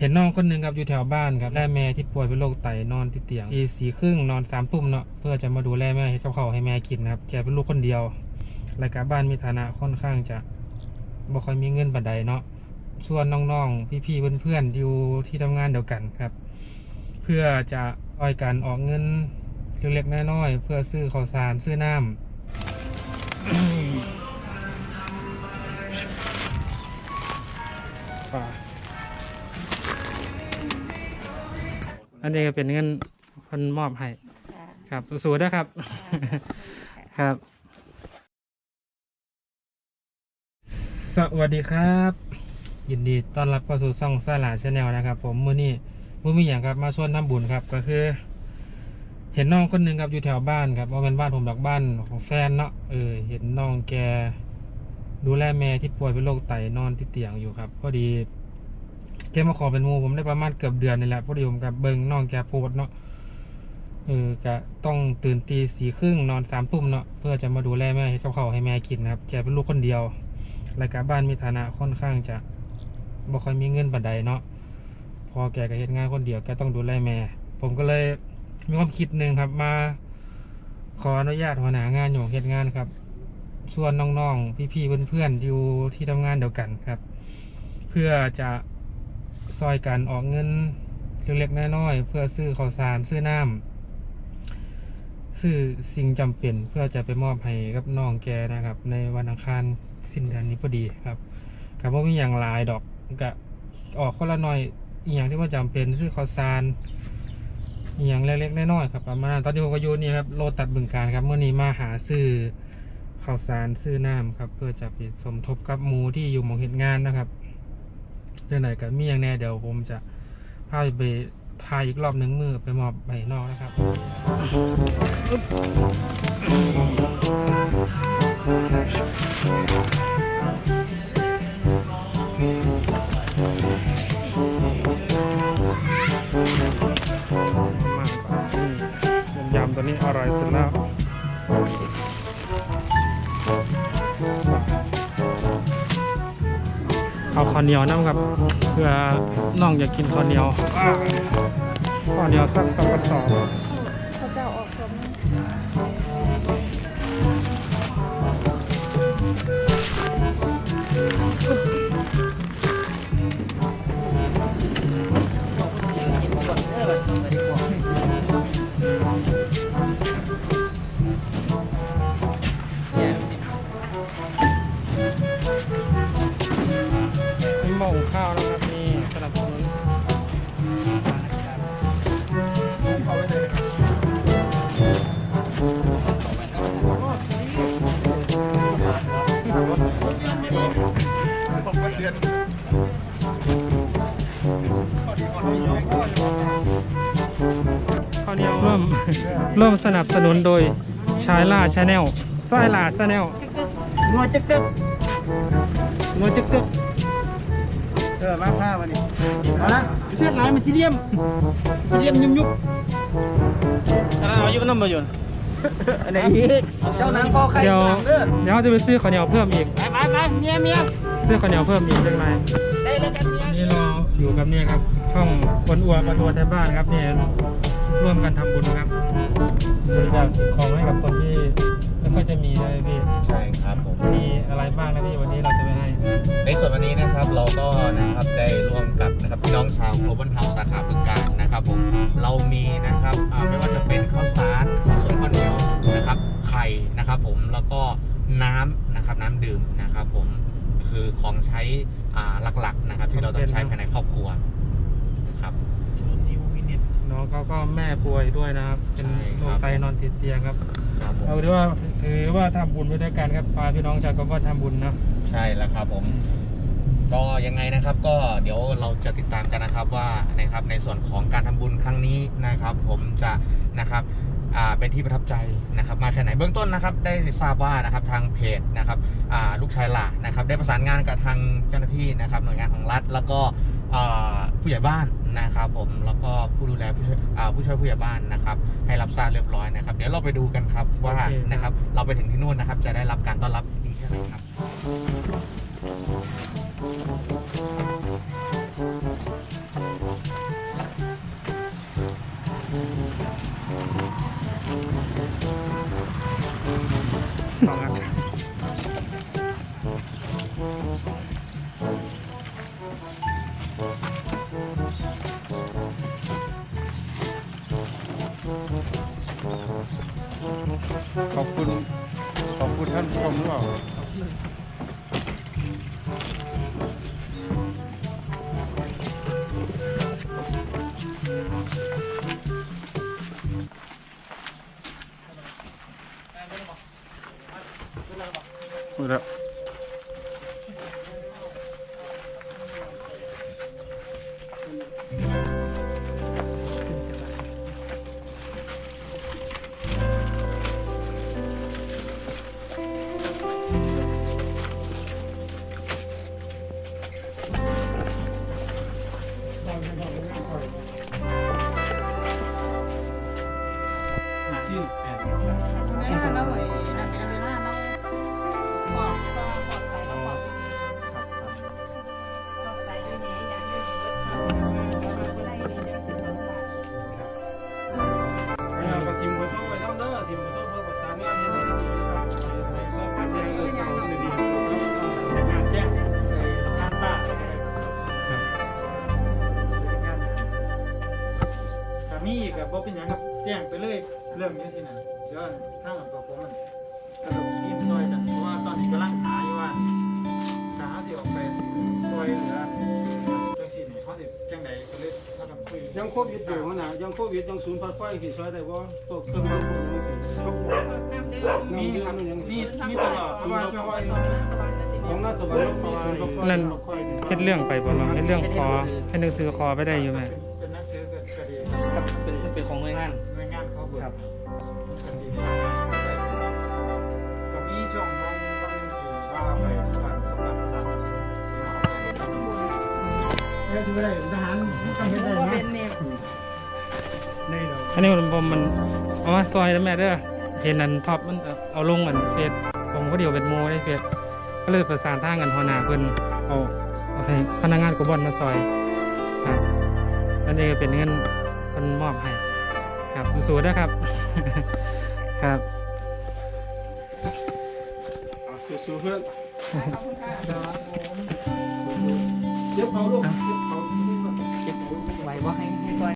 เห็นน้องคนหนึ่งครับอยู่แถวบ้านครับได้แม่ที่ป่วยเป็นโรคไตนอนติดเตียงตีสี่ครึ่งนอนสามทุ่มเนาะเพื่อจะมาดูแลแม่เฮ็ดกับข้าให้แม่กินนะครับแกเป็นลูกคนเดียวรายการบ้านมีฐานะค่อนข้างจะบ่ค่อยมีเงินบันไดเนาะส่วนน้องๆ พี่ๆเพื่อนๆอยู่ที่ทำงานเดียวกันครับ เพื่อจะช่วยกันออกเงินเล็กๆน้อยๆเพื่อซื้อข้าวสารซื้อน้ำป่า อันนี้ก็เป็นเงินคนมอบให้ค่ะครับสู้ๆนะครับ ครับ สวัสดีครับ ยินดีต้อนรับเข้าสู่ช่องสาลาชาแนลนะครับ ผมมื้อนี้มื้อมีอย่างครับมาชวนทำบุญครับ ก็คือ เห็นน้องคนหนึ่งครับอยู่แถวบ้านครับว่าเป็นบ้านผมดอกบ้านของแฟนเนาะเออเห็นน้องแกดูแลแม่ที่ป่วยเป็นโรคไตนอนติดเตียงอยู่ครับพอดี แกมาขอเป็นมูผมได้ประมาณเกือบเดือนนี่แหละพอดีผมกับเบิงน้องแกโพสต์เนาะเออก็ต้องตื่นตีสี่ครึ่งนอนสามทุ่มเนาะเพื่อจะมาดูแลแม่เฮ็ดกับข้าให้แม่กินนะครับแกเป็นลูกคนเดียวรายการบ้านมีฐานะค่อนข้างจะบ่ค่อยมีเงินบันไดเนาะพอแกก็เฮ็ดงานคนเดียวแกต้องดูแลแม่ ผมก็เลยมีความคิดหนึ่งครับมา ขออนุญาตหัวหน้างานอยู่เฮ็ดงานครับส่วนน้องๆ พี่ๆเพื่อนๆอยู่ที่ทำงานเดียวกันครับ เพื่อจะ ซอยกันออกเงินเล็กๆน้อยๆเพื่อซื้อข้าวสารซื้อน้ำซื้อสิ่งจำเป็นเพื่อจะไปมอบให้กับน้องแกนะครับ ในวันอังคารสิ้นเดือนนี้พอดีครับกับว่ามีอย่างหลายดอกก็ออกคนละหน่อยอย่างที่ว่าจำเป็นซื้อข้าวสารอย่างเล็กๆน้อยๆครับประมาณตอนที่ผมก็อยู่นี่ครับโลตัดบึงการครับเมื่อนี้มาหาซื้อข้าวสารซื้อน้ำครับ เพื่อจะไปสมทบกับหมูที่อยู่หมองเหตุงานนะครับ จังไหนก็มีอย่างแน่เดี๋ยวผมจะพาไปทายอีกรอบหนึ่งมือไปมอบใบนอกนะครับอ เอาข้าวเหนียวน้ำครับ เพื่อน้องอยากกินข้าวเหนียวอ้าวข้าวเหนียวสักสองกระสอบ ข้าวเหนียวร่วมร่วมสนับสนุนโดยชายล่าชาแนลสายล่าชาแนลงอจึกกึกงัวจึกกึกเออมาผ้ามาดิเอาละเสื้อลายมันซีเรียมซีเรียมยุบยุบอะไรเอาอยู่น้ำมาอยู่อะไรอีกเจ้านางคอไข่เดี๋ยวเด้อเดี๋ยวจะไปซื้อข้าวเหนียวเพิ่มอีกไปไปไปเมียเมีย ซื้อข้าวเหนียวเพิ่มอีกจังไรได้เลยกันเมียอันนี้เราอยู่กับเนี่ยครับช่องคนอัวคนอัวไทยบ้านครับเนี่ยร่วมกันทำบุญครับบริจาคสิ่งของให้กับคนที่ไม่ค่อยจะมีเลยพี่ใช่ครับผมมีอะไรบ้างนะพี่วันนี้เราจะไปให้ ในส่วนวันนี้นะครับเราก็นะครับได้ร่วมกับนะครับพี่น้องชาว Global House สาขาบึงการนะครับผมเรามีนะครับอ่าไม่ว่าจะเป็นข้าวสารข้าวสวยข้าวเหนียวนะครับไข่นะครับผมแล้วก็น้ำนะครับน้ำดื่มนะครับผม คือของใช้อ่าหลักๆนะครับ ที่เราต้องใช้ภายในครอบครัวนะครับน้องเขาก็แม่ป่วยด้วยนะครับ เป็นใช่ครับโรคไตนอนติดเตียงครับครับผมเราถือว่าถือว่าทำบุญไปด้วยกันครับพาพี่น้องชาวกบฏทำบุญเนาะใช่แล้วครับผมก็ยังไงนะครับก็เดี๋ยวเราจะติดตามกันนะครับว่านะครับในส่วนของการทำบุญครั้งนี้นะครับ ผมจะนะครับอ่า เป็นที่ประทับใจนะครับมาแค่ไหนเบื้องต้นนะครับได้ทราบว่านะครับทางเพจนะครับอ่าลูกชายหล่านะครับได้ประสานงานกับทางเจ้าหน้าที่นะครับหน่วยงานของรัฐ แล้วก็อ่าผู้ใหญ่บ้านนะครับผมแล้วก็ผู้ดูแลผู้ช่วยอ่าผู้ช่วยผู้ใหญ่บ้านนะครับให้รับทราบเรียบร้อยนะครับ เดี๋ยวเราไปดูกันครับว่านะครับเราไปถึงที่นู่นนะครับจะได้รับการต้อนรับดีแค่ไหน ขอบคุณ ขอบคุณท่านผู้ชมหรือเปล่าพูดแล้ว ไม่น่าเราไอ้อันนี้ไม่น่าเราปอกก็ปอกไปเราปอกปอกไปด้วยนี้ยังด้วยนี้ก็ได้นี้ได้สิบล้านบาทเราก็ทีมคนโชคไปแล้วเด้อทีมคนโชคเพื่อประสานงานให้เราดีครับไปช่วยพันาเรื่องของดีๆแล้วก็งานแจ้งงานบ้านถ้ามีอีกกับบ่เป็นหยังครับแจ้งไปเลยเรื่องนี้สินะ เดี๋ยวทางตัวผมมันกระดกทีมซอยกันเพราะว่าตอนนี้กำลังหาอยู่ว่าหาสิออกไปซอยเหลือจังสิเนี่ยเขาสิจังใดก็เลยพากันคุยยังโควิดอยู่นะยังโควิดยังศูนย์พัดไฟที่ซอยได้บ่ตกเครื่องมือคนนึงตกมีครับมีมีตลอดเพราะว่าช่วงของน่าสวรรค์ประมาณนั่นเฮ็ดเรื่องไปบ่เนาะเฮ็ดเรื่องคอเฮ็ดหนังสือคอไปได้อยู่ไหม หน่วยงานเขาเบิกคดีก็มีช่วงบางบางที่ว่าไปผ่านกับการสถานเฮ็ดได้ทหารก็เฮ็ดได้ก็นะเป็นเนมในดอกอันนี้ผมผมมันเอามาซอยแล้วแม่เด้อเห็นอันท็อปมันเอาเอาลงอันเฟซผมก็เดียวเป็นโมได้เฟซก็เลยประสานทางกันหัวหน้าเพิ่นเอาเอาให้พนักงานกบอนมาซอยครับอันนี้ก็เป็นเงินเพิ่นมอบให้ ครับสู้ๆนะครับ ครับสู้ๆเพื่อนขอบคุณค่ะเก็บเขาลูกเก็บเขาไหวบ่ให้ให้ซอย